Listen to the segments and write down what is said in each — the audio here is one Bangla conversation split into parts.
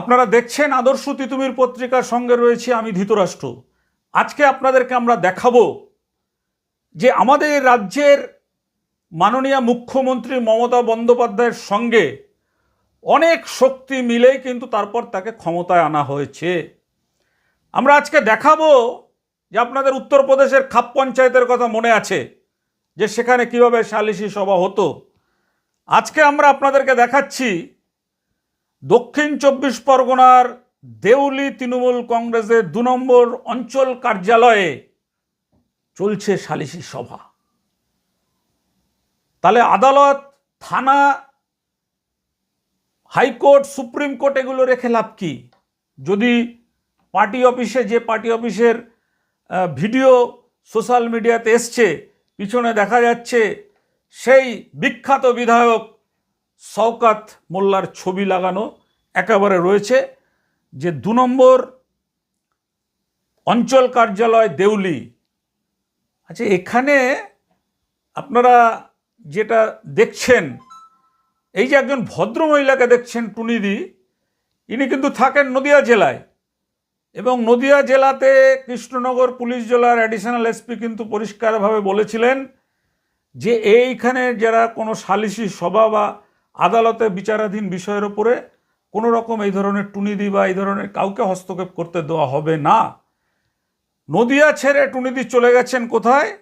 আপনারা দেখছেন আদর্শ তিতুমির পত্রিকার সঙ্গে রয়েছে আমি ধৃতরাষ্ট্র। আজকে আপনাদেরকে আমরা দেখাবো যে আমাদের রাজ্যের মাননীয় মুখ্যমন্ত্রী মমতা বন্দ্যোপাধ্যায়ের সঙ্গে অনেক শক্তি মিলেই কিন্তু তারপর তাকে ক্ষমতায় আনা হয়েছে। আমরা আজকে দেখাবো যে আপনাদের উত্তরপ্রদেশের খাপ পঞ্চায়েতের কথা মনে আছে, যে সেখানে কীভাবে সালিশি সভা হতো। আজকে আমরা আপনাদেরকে দেখাচ্ছি দক্ষিণ চব্বিশ পরগনার দেউলি তৃণমূল কংগ্রেসের দু নম্বর অঞ্চল কার্যালয়ে চলছে সালিশি সভা। তাহলে আদালত, থানা, হাইকোর্ট, সুপ্রিম কোর্ট এগুলো রেখে লাভ কি? যদি পার্টি অফিসে, যে পার্টি অফিসের ভিডিও সোশ্যাল মিডিয়াতে এসছে, পিছনে দেখা যাচ্ছে, সেই বিখ্যাত বিধায়ক শওকাত মোল্লার ছবি লাগানো একেবারে রয়েছে যে দু নম্বর অঞ্চল কার্যালয় দেউলি। আচ্ছা এখানে আপনারা যেটা দেখছেন, এই যে একজন ভদ্র মহিলাকে দেখছেন টুনিদি, ইনি কিন্তু থাকেন নদিয়া জেলায় এবং নদিয়া জেলাতে কৃষ্ণনগর পুলিশ জেলার অ্যাডিশনাল এসপি কিন্তু পরিষ্কারভাবে বলেছিলেন যে এইখানে যারা কোনো সালিসি সভা বা আদালতে বিচারাধীন বিষয়ের ওপরে কোনো রকম এই ধরনের টুনিদি বা এই ধরনের কাউকে হস্তক্ষেপ করতে দেওয়া হবে না। নদিয়া ছেড়ে টুনিদি চলে গেছেন কোথায়?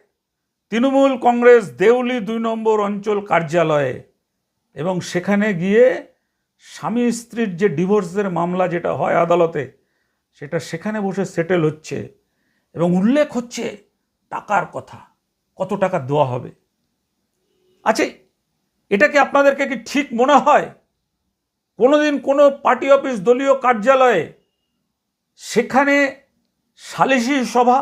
তৃণমূল কংগ্রেস দেউলি দুই নম্বর অঞ্চল কার্যালয়ে। এবং সেখানে গিয়ে স্বামী স্ত্রীর যে ডিভোর্সের মামলা যেটা হয় আদালতে, সেটা সেখানে বসে সেটেল হচ্ছে। এবং উল্লেখ হচ্ছে টাকার কথা, কত টাকা দেওয়া হবে। আচ্ছা এটা কি আপনাদেরকে কি ঠিক মনে হয়? কোনোদিন কোনো পার্টি অফিস, দলীয় কার্যালয়ে সেখানে সালিসি সভা?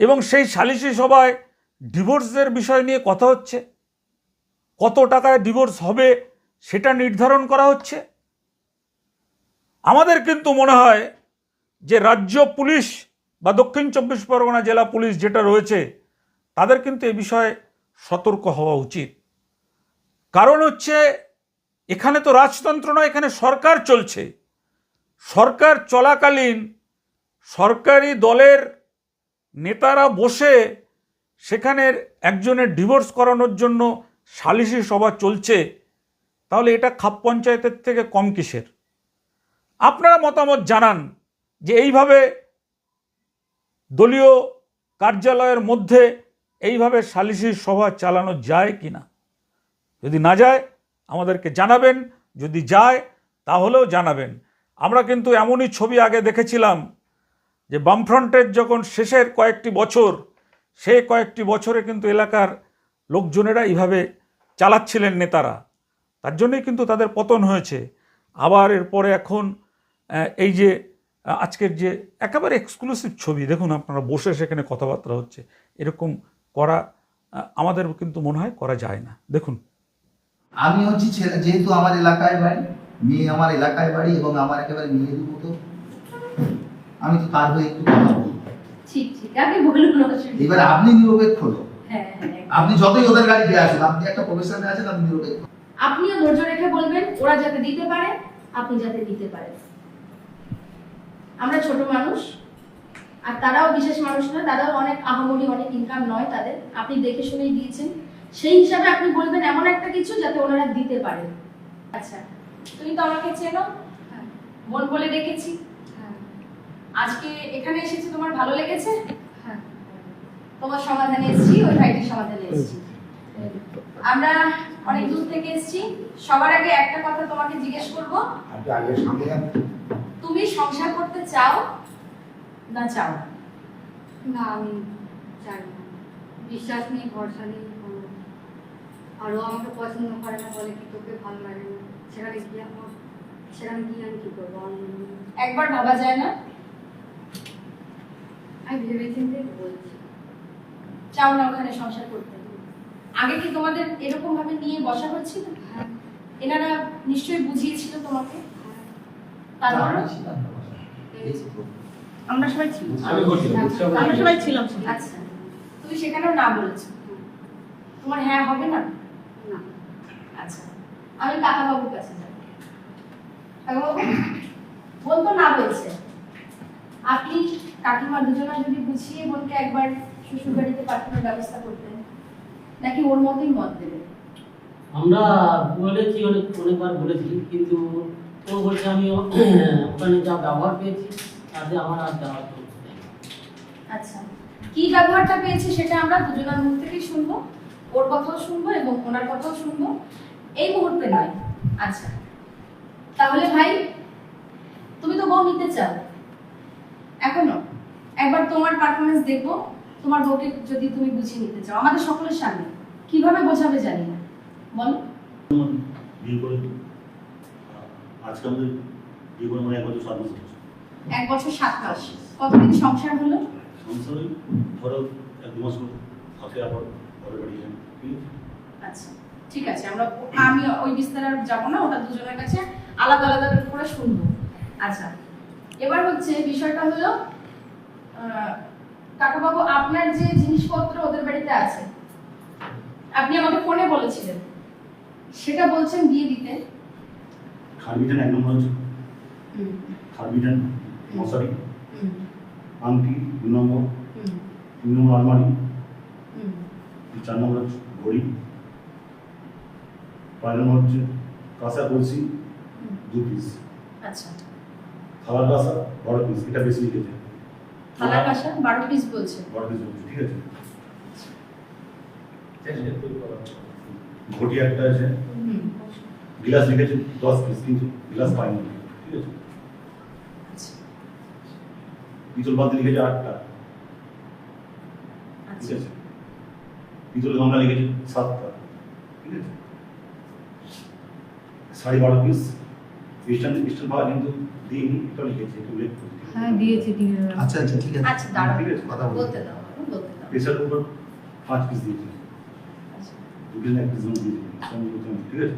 এবং সেই সালিসি সভায় ডিভোর্সের বিষয় নিয়ে কথা হচ্ছে? কত টাকায় ডিভোর্স হবে সেটা নির্ধারণ করা হচ্ছে? আমাদের কিন্তু মনে হয় যে রাজ্য পুলিশ বা দক্ষিণ চব্বিশ পরগনা জেলা পুলিশ যেটা রয়েছে, তাদের কিন্তু এ বিষয়ে সতর্ক হওয়া উচিত। কারণ হচ্ছে এখানে তো রাজতন্ত্র নয়, এখানে সরকার চলছে। সরকার চলাকালীন সরকারি দলের নেতারা বসে সেখানের একজনের ডিভোর্স করানোর জন্য সালিসি সভা চলছে। তাহলে এটা খাপ পঞ্চায়েতের থেকে কম কিসের? আপনারা মতামত জানান যে এইভাবে দলীয় কার্যালয়ের মধ্যে এইভাবে সালিসি সভা চালানো যায় কি না যদি না যায়, আমাদেরকে জানাবেন। যদি যায়, তাহলেও জানাবেন। আমরা কিন্তু এমনই ছবি আগে দেখেছিলাম যে বামফ্রন্টের যখন শেষের কয়েকটি বছর, সেই কয়েকটি বছরে কিন্তু এলাকার লোকজনেরা এইভাবে চালাচ্ছিলেন নেতারা। তার জন্যই কিন্তু তাদের পতন হয়েছে। আবার এরপরে এখন এই যে আজকের যে একেবারে এক্সক্লুসিভ ছবি, দেখুন আপনারা বসে সেখানে কথাবার্তা হচ্ছে। এরকম করা আমাদের কিন্তু মনে হয় করা যায় না। দেখুন। আমি হচ্ছি ছেলে যেহেতু আমার এলাকায় বাড়ি মেয়ে আমার এলাকায় বাড়ি এবং আমার একেবারে মেয়ের মতো আমি তো তার হয়ে একটু কথা এবার আপনি নিরপেক্ষ লোক। হ্যাঁ হ্যাঁ আপনি যতই ওদের গাড়ি দিয়ে আসুন আপনি একটা প্রফেশনে আছেন আপনি নিরপেক্ষ। আপনিও ধৈর্য রেখে বলবেন ওরা যাতে দিতে পারে আপনি যাতে দিতে পারেন। আমরা ছোট মানুষ আর তারাও বিশেষ মানুষ নয় তারাও অনেক আহামরি অনেক ইনকাম নয় তাদের। আপনি দেখে শুনেই দিয়েছেন সেই হিসাবে আপনি বলবেন এমন একটা কিছু যাতে ওনারা দিতে পারে আচ্ছা তুমি তো আমাকে চেনো। হ্যাঁ। বোন বলে রেখেছি হ্যাঁ। আজকে এখানে এসেছি তোমার ভালো লেগেছে? হ্যাঁ। তোমার সমাধানে এসেছি ওই ভাইটির সমাধানে এসেছি। আমরা অনেক দূর থেকে এসেছি। সবার আগে একটা কথা তোমাকে জিজ্ঞেস করব। তুমি সংসার করতে চাও না চাও? না? আমি জানি না। বিশ্বাস নেই ভরসা নেই। আরও আমাকে পছন্দ করে না বলে কি তোকে ভালো লাগে না? সেখানে গিয়ে আমার সেখানে গিয়ে আমি কী করব? একবার ভাবা যায় না? আমি ভেবে চিন্তে বলছি। চাও না ওখানে সংসার করতে। আগে কি তোমাদের এরকম ভাবে নিয়ে বসা হচ্ছিল? হ্যাঁ। এনারা নিশ্চয়ই বুঝিয়েছিল তোমাকে? হ্যাঁ। তারপর? ছিলাম। আমরা সবাই ছিল আমি করছি না, আচ্ছা, আমরা সবাই ছিলাম। আচ্ছা। তুমি সেখানেও না বলেছ। তোমার হ্যাঁ হবে না? আচ্ছা আমি কাকা বাবুর কাছে যাব কাকাবাবু বলতো না হয়েছে আপনি কাকিমা দুজনা যদি বুঝিয়ে বোনকে একবার শ্বশুর বাড়িতে পাঠানোর ব্যবস্থা করতেন নাকি ওর মতোই মত দেবেন আমরা বলেছি অনেক অনেকবার বলেছি কিন্তু ও বলছে আমি ওখানে যা ব্যবহার পেয়েছি তাতে আমার আর যাওয়ার আচ্ছা। কি ব্যবহারটা পেয়েছে সেটা আমরা দুজনের মুখ থেকেই শুনব। ওর কথাও শুনব এবং ওনার কথাও শুনব। এই মুহূর্তে নয়। আচ্ছা তাহলে ভাই তুমি তো বউ নিতে চাও। এখনও? একবার তোমার পারফরমেন্স দেখব তোমার বউকে যদি তুমি বুঝিয়ে নিতে চাও। আমাদের সকলের সামনে। কীভাবে বোঝাবে জানি না। বলো। আজকে আমাদের বিয়ে মানে এক বছর সাত মাস হচ্ছে এক বছর সাত মাস। কতদিন সংসার হলো? সংসারে ধরো এক দু মাস আবার ঘরে বাড়ি আছে আচ্ছা। ঠিক আছে আমরা আমি ওই বিস্তার আর যাব না ওটা দুজনের কাছে আলাদা আলাদা করে শুনব। আচ্ছা এবার হচ্ছে বিষয়টা হলো কাকাবাবু আপনার যে জিনিসপত্র ওদের বাড়িতে আছে আপনি আমাকে ফোনে বলেছিলেন সেটা বলছেন দিয়ে দিতে। খারবিটান এক নম্বর হচ্ছে খারবিটান মশারি। আংটি দু নম্বর। তিন নম্বর আলমারি। চার নম্বর ঘড়ি। পাঁচ হচ্ছে কাঁসা কলসি দু পিস আচ্ছা। থালার কাঁসা বড় পিস এটা বেশি লিখেছে থালার কাঁসা বারো পিস বলছেন বড় পিস বলছে ঠিক আছে। ঘটি একটা আছে। গ্লাস লিখেছে দশ পিস কিন্তু গ্লাস পাইনি। ঠিক আছে। আচ্ছা। পিতল বালতি লিখেছে আটটা। ঠিক আচ্ছা আছে। পিতল গামলা লিখেছে সাতটা। ঠিক আছে। সাড়ে বারো পিস ইস্টার্ন ইস্টার্ন পাওয়া কিন্তু দিইনি এটা লিখেছে একটু উল্লেখ করছি হ্যাঁ দিয়েছি আচ্ছা আচ্ছা ঠিক আছে। আচ্ছা দাঁড়াও ঠিক আছে, কথা বলতে দাও বলতে দাও। প্রেসার কুকার পাঁচ পিস দিয়েছে। আচ্ছা। এক পিস দিয়েছে ঠিক আছে?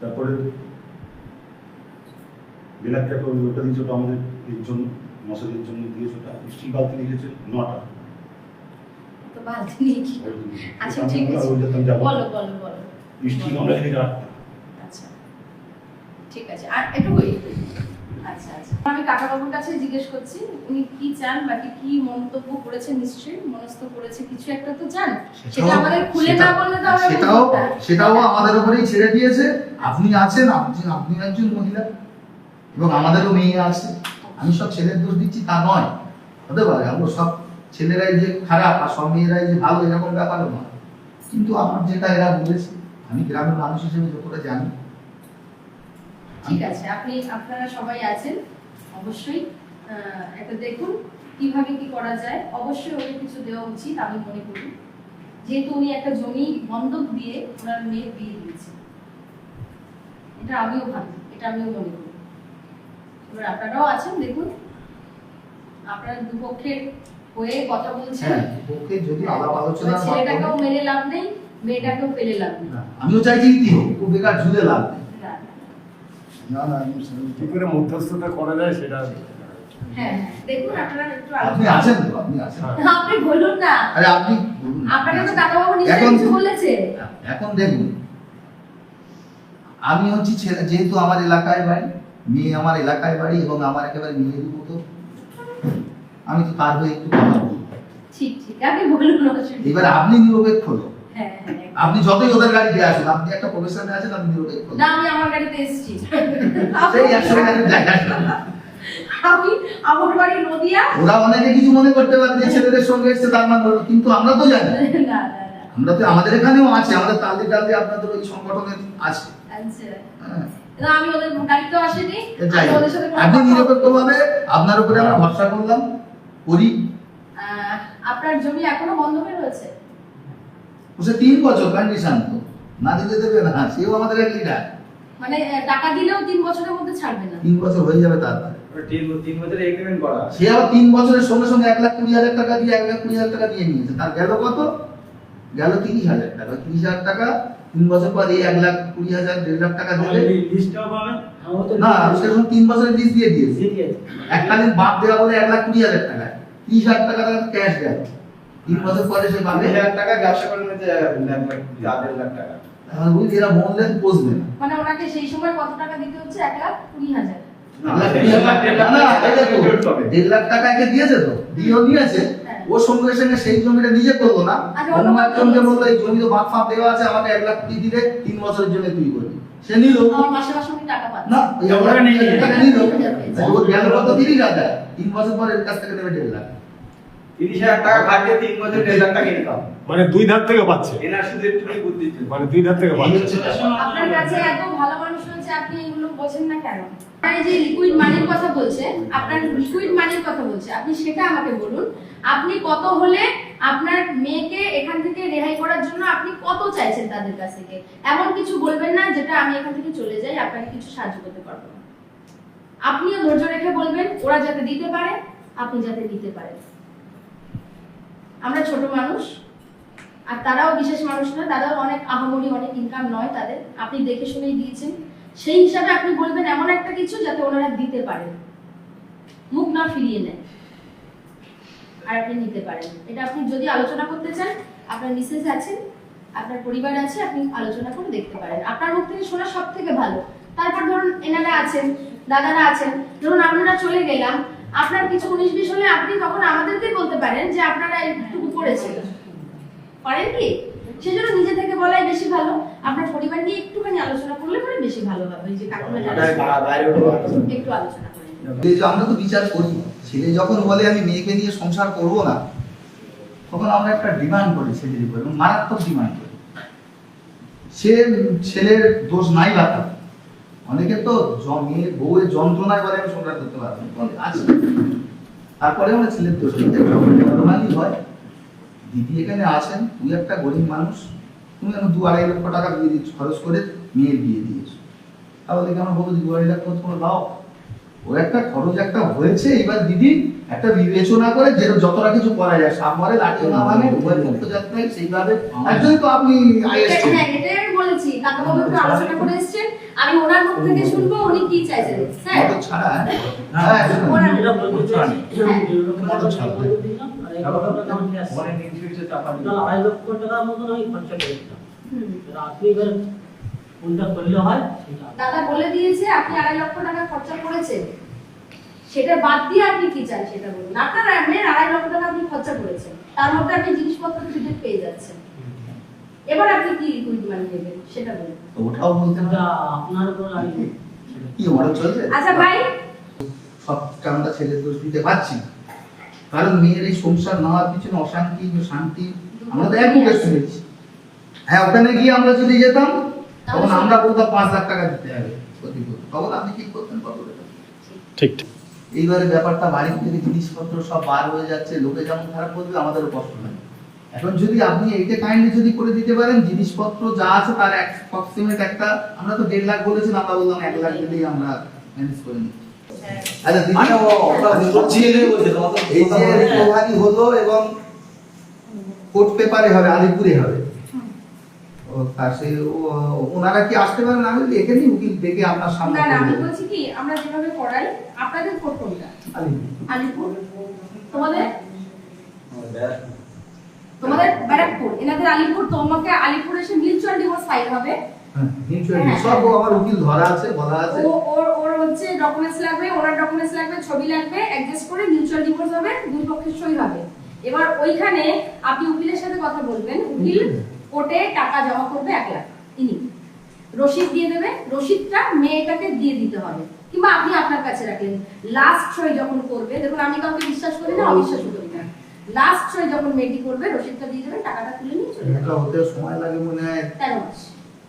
তারপরে ব্ল্যাক ক্যাপ ওটা দিয়েছে ওটা আমাদের এর জন্য মশারির জন্য দিয়েছে ওটা স্টিল বালতি লিখেছে নটা। তো বালতি নিয়ে কি? আচ্ছা ঠিক আছে। বলো বলো বলো। স্টিল আছে আর আচ্ছা আচ্ছা। আমি কাকাবাবুর কাছে জিজ্ঞেস করছি উনি কি চান বাকি কি মন্তব্য করেছেন নিশ্চয়ই? মনস্থ করেছে কিছু একটা তো চান। সেটা আমাদের খুলে না বললে তো আমরা সেটাও সেটাও আমাদের উপরেই ছেড়ে দিয়েছে। আপনি আছেন আপনি আপনি একজন মহিলা। এবং আমাদেরও মেয়ে আছে। আমি সব ছেলের দোষ দিচ্ছি তা নয়। হতে পারে আমরা সব ছেলেরাই যে খারাপ আর সব মেয়েরাই যে ভালো এরকম ব্যাপারও নয়। কিন্তু আমার যেটা এরা বলেছে আমি গ্রামের মানুষ হিসেবে যতটা জানি ঠিক আছে আপনি আপনারা সবাই আছেন অবশ্যই। একটা দেখুন কীভাবে কি করা যায়। অবশ্যই ওকে কিছু দেওয়া উচিত আমি মনে করি। যেহেতু উনি একটা জমি বন্ধক দিয়ে ওনার মেয়ে বিয়ে দিয়েছে। এটা আমিও ভাবি এটা আমিও মনে করি। এবার আপনারাও আছেন দেখুন। আপনারা দুপক্ষের হয়ে কথা বলছেন। হ্যাঁ আলোচনা ছেলেটাকেও মেরে লাভ নেই মেয়েটাকেও ফেলে লাভ নেই। আমিও চাইছি হোক বেকার ঝুলে লাভ নেই। না, না না আমি কি করে মধ্যস্থতা করা যায় সেটা হ্যাঁ হ্যাঁ দেখুন আপনারা একটু আপনি আছেন তো? আপনি আছেন? আপনি বলুন না। আরে আপনি বলুন আপনাকে তো কাকাবাবু নিশ্চয়ই এখন কিছু বলেছে। এখন দেখুন আমি হচ্ছি ছেলে যেহেতু আমার এলাকায় বাড়ি মেয়ে আমার এলাকায় বাড়ি এবং আমার একেবারে মেয়ের মতো আমি তো তার হয়ে একটু কথা বলব। ঠিক ঠিক আপনি বলুন এবার আপনি নিরপেক্ষ লোক আপনি যতই ওদের গাড়িতে আসুন আপনি একটা প্রফেশনে আছেন আপনি লোক। না আমি আমার গাড়িতে এসেছি। সেই জায়গায় আমি আমার বাড়ি নদিয়া। ওরা অনেকে কিছু মনে করতে পারে যে ছেলেদের সঙ্গে এসছে তার মানে। কিন্তু আমরা তো জানি। না না না। আমরা তো আমাদের এখানেও আছে আমাদের তালদি টালদি আপনাদের ওই সংগঠনের আছে। আচ্ছা। হ্যাঁ। আমি ওদের গাড়িতেও আসিনি। আপনি নিরপেক্ষভাবে আপনার উপরে আমরা ভরসা করলাম করি। আপনার জমি এখনও বন্ধ হয়ে রয়েছে? সে তিন বছর কন্ডিশন তো না দিতে দেবে না সেও আমাদের এক লিডার মানে টাকা দিলেও তিন বছরের মধ্যে ছাড়বে না। তিন বছর হয়ে যাবে তারপরে তিন তিন এগ্রিমেন্ট করা সে আবার তিন বছরের সঙ্গে সঙ্গে এক লাখ কুড়ি হাজার টাকা দিয়ে এক লাখ কুড়ি হাজার টাকা দিয়ে নিয়েছে। তার গেল কত? গেল তিরিশ হাজার টাকা। তিরিশ হাজার টাকা তিন বছর পর এই এক লাখ কুড়ি হাজার দেড় লাখ টাকা দেবে না সেরকম তিন বছরের লিস্ট দিয়ে দিয়েছে। দিয়ে দিয়েছে। এককালীন বাদ দেওয়া বলে এক লাখ কুড়ি হাজার টাকা। তিরিশ হাজার টাকা ক্যাশ গেল তিন বছর পরে সে পাবে? টাকা ব্যবসা লাখ টাকা। তাহলে এরা মানে ওনাকে সেই সময় কত টাকা দিতে হচ্ছে? এক লাখ কুড়ি হাজার। না, না, এই দেখো, দেড় লাখ টাকা একে দিয়েছে তো দিয়েও নিয়েছে। হ্যাঁ। ও সঙ্গে সঙ্গে সেই জমিটা নিজে করল না। অন্য একজনকে বলল এই জমি তো বাদ ফাঁপ দেওয়া আছে আমাকে এক লাখ কোটি দিলে তিন বছরের জন্য তুই করবি। সে নিল। না ওর গেল কত? হ্যাঁ। তিরিশ হাজার। তিন বছর পরে এর কাছ থেকে নেবে দেড় লাখ। তিরিশ হাজার টাকা খাটিয়ে তিন বছর দেড় লাখ টাকা ইনকাম মানে দুই ধার থেকে পাচ্ছে। এনার শুধু একটুখানি বুদ্ধি ছিল। মানে দুই ধার থেকে পাচ্ছে। আপনার কাছে এত ভালো মানুষ হয়েছে আপনি এগুলো বোঝেন না কেন? আপনার যে লিকুইড মানির কথা বলছে আপনার লিকুইড মানির কথা বলছে আপনি সেটা আমাকে বলুন আপনি কত হলে আপনার মেয়েকে এখান থেকে রেহাই করার জন্য আপনি কত চাইছেন তাদের কাছ থেকে? এমন কিছু বলবেন না যেটা আমি এখান থেকে চলে যাই আপনাকে কিছু সাহায্য করতে পারব না। আপনিও ধৈর্য রেখে বলবেন ওরা যাতে দিতে পারে আপনি যাতে দিতে পারেন। আমরা ছোট মানুষ, আর তারাও বিশেষ মানুষ না, তারাও অনেক আহামরি, অনেক ইনকাম নয় তাদের। আপনি দেখে শুনেই দিয়েছেন। সেই হিসাবে আপনি বলবেন এমন একটা কিছু যাতে ওনারা দিতে পারেন। মুখ না ফিরিয়ে নেয় আর আপনি নিতে পারেন। এটা আপনি যদি আলোচনা করতে চান, আপনার মিসেস আছেন, আপনার পরিবার আছে, আপনি আলোচনা করে দেখতে পারেন। আপনার মুখ থেকে শোনা সব থেকে ভালো। তারপর ধরুন এনারা আছেন, দাদারা আছেন। ধরুন আমরা চলে গেলাম আপনার কিছু উনিশ বিশ হলে আপনি তখন আমাদেরকে বলতে পারেন যে আপনারা একটু করেছেন। পারেন কি? সেজন্য নিজে থেকে বলাই বেশি ভালো। আপনার পরিবার নিয়ে একটুখানি আলোচনা করলে পরে বেশি ভালো হবে। যে একটু আলোচনা করেন। এই যে আমরা তো বিচার করি ছেলে যখন বলে আমি মেয়েকে নিয়ে সংসার করব না তখন আমরা একটা ডিমান্ড করি ছেলের উপর এবং মারাত্মক ডিমান্ড করি। সে ছেলের দোষ নাই বা। অনেকে তো মেয়ে বউয়ের যন্ত্রণায় করে আমি সংসার করতে পারব। আছে। তারপরে আমার ছেলের দোষ নর্মালি হয়? দিদি এখানে আছেন, তুই একটা গরিব মানুষ, তুমি এখন দু আড়াই লক্ষ টাকা দিয়ে দিচ্ছ, খরচ করে মেয়ের বিয়ে দিয়েছ। তাহলে আমার বলো দু আড়াই লক্ষ তোমার দাও? ও একটা খরচ একটা হয়েছে এবার দিদি একটা বিবেচনা করে যে যতটা কিছু করা যায় সামনে লাঠি না মানে উভয় পক্ষ যাত্রায় সেইভাবে। একজনই তো আপনি বলেছি কাকাবাবু আলোচনা করে এসেছেন। আমি ওনার মুখ থেকে শুনব উনি কি চাইছেন? স্যার? ছাড়া হ্যাঁ? হ্যাঁ। এবার আপনি এবার কোনটা করলে হয় সেটা দাদা বলে দিয়েছে আপনি আড়াই লক্ষ টাকা খরচা করেছেন। সেটা বাদ দিয়ে আপনি কি চান সেটা বলুন। আপনার মেয়ের আড়াই লক্ষ টাকা আপনি খরচা করেছেন। তার মধ্যে আপনি জিনিসপত্র ফিরে পেয়ে যাচ্ছেন। এবার আপনি কি কুইট মানি দেবেন সেটা বলুন। তো ওটাও বলতে না আপনার উপর আমি কি মনে চলছে? আচ্ছা ভাই। সবটা আমরা ছেলের দোষ দিতে পারছি কারণ মেয়ের এই সংসার না হওয়ার পিছনে অশান্তি শান্তি আমরা তো একই কেস শুনেছি। হ্যাঁ ওখানে গিয়ে আমরা যদি যেতাম তখন আমরা বলতাম পাঁচ লাখ টাকা দিতে হবে তখন আপনি কি করতেন কত ঠিক ঠিক এইবারে ব্যাপারটা বাড়ির থেকে জিনিসপত্র সব বার হয়ে যাচ্ছে লোকে যেমন খারাপ বলবে আমাদেরও কষ্ট হয় এখন যদি আপনি এইটা কাইন্ডলি যদি করে দিতে পারেন জিনিসপত্র যা আছে তার অ্যাপ্রক্সিমেট একটা আমরা তো দেড় লাখ বলেছেন আমরা বললাম এক লাখ দিলেই আমরা ম্যানেজ করে নিই আচ্ছা দিদি, মানে এই যে রিকভারি হলো এবং কোর্ট পেপারে হবে আলিপুরে হবে ও সে ওনারা কি আসতে পারেন? আমি বলি, এখানেই উকিল ডেকে আপনার সামনে না না আমি বলছি কি আমরা যেভাবে পড়াই আপনাদের কোড কোনটা আলিপুর। তোমাদের? তোমাদের ব্যারাকপুর। এনাদের আলিপুর তোমাকে আলিপুর এসে মিউচুয়াল ডিভোর্স ফাইল হবে। হ্যাঁ, হ্যাঁ, সব হ্যাঁ। আমার উকিল ধরা আছে বলা আছে। ওর ওর হচ্ছে ডকুমেন্টস লাগবে ওনার ডকুমেন্টস লাগবে ছবি লাগবে অ্যাডজাস্ট করে মিউচুয়াল ডিভোর্স হবে দুই পক্ষের সই হবে। এবার ওইখানে আপনি উকিলের সাথে কথা বলবেন। উকিল? কোর্টে টাকা জমা করবে এক লাখ। ইনি। রসিদ দিয়ে দেবে রসিদটা মেয়েটাকে দিয়ে দিতে হবে। কিংবা আপনি আপনার কাছে রাখলেন লাস্ট সই যখন করবে দেখুন আমি কাউকে বিশ্বাস করি না অবিশ্বাস করি না। লাস্ট সই যখন মেয়েটি করবে রসিদটা দিয়ে দেবেন টাকাটা তুলে নিয়ে চলে এটা হতে সময় লাগে মনে হয়। তেরো মাস।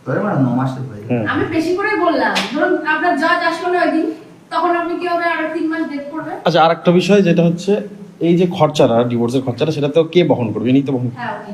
ধরে মানে ন মাসে হয়ে যাবে আমি বেশি করে বললাম ধরুন আপনার জজ আসলো না ওই দিন তখন আপনি কি হবে আরও তিন মাস ডেট করবে আচ্ছা আর একটা বিষয় যেটা হচ্ছে এই যে খরচাটা ডিভোর্সের খরচাটা সেটা তো কে বহন করবে? ইনি তো বহন হ্যাঁ ওকে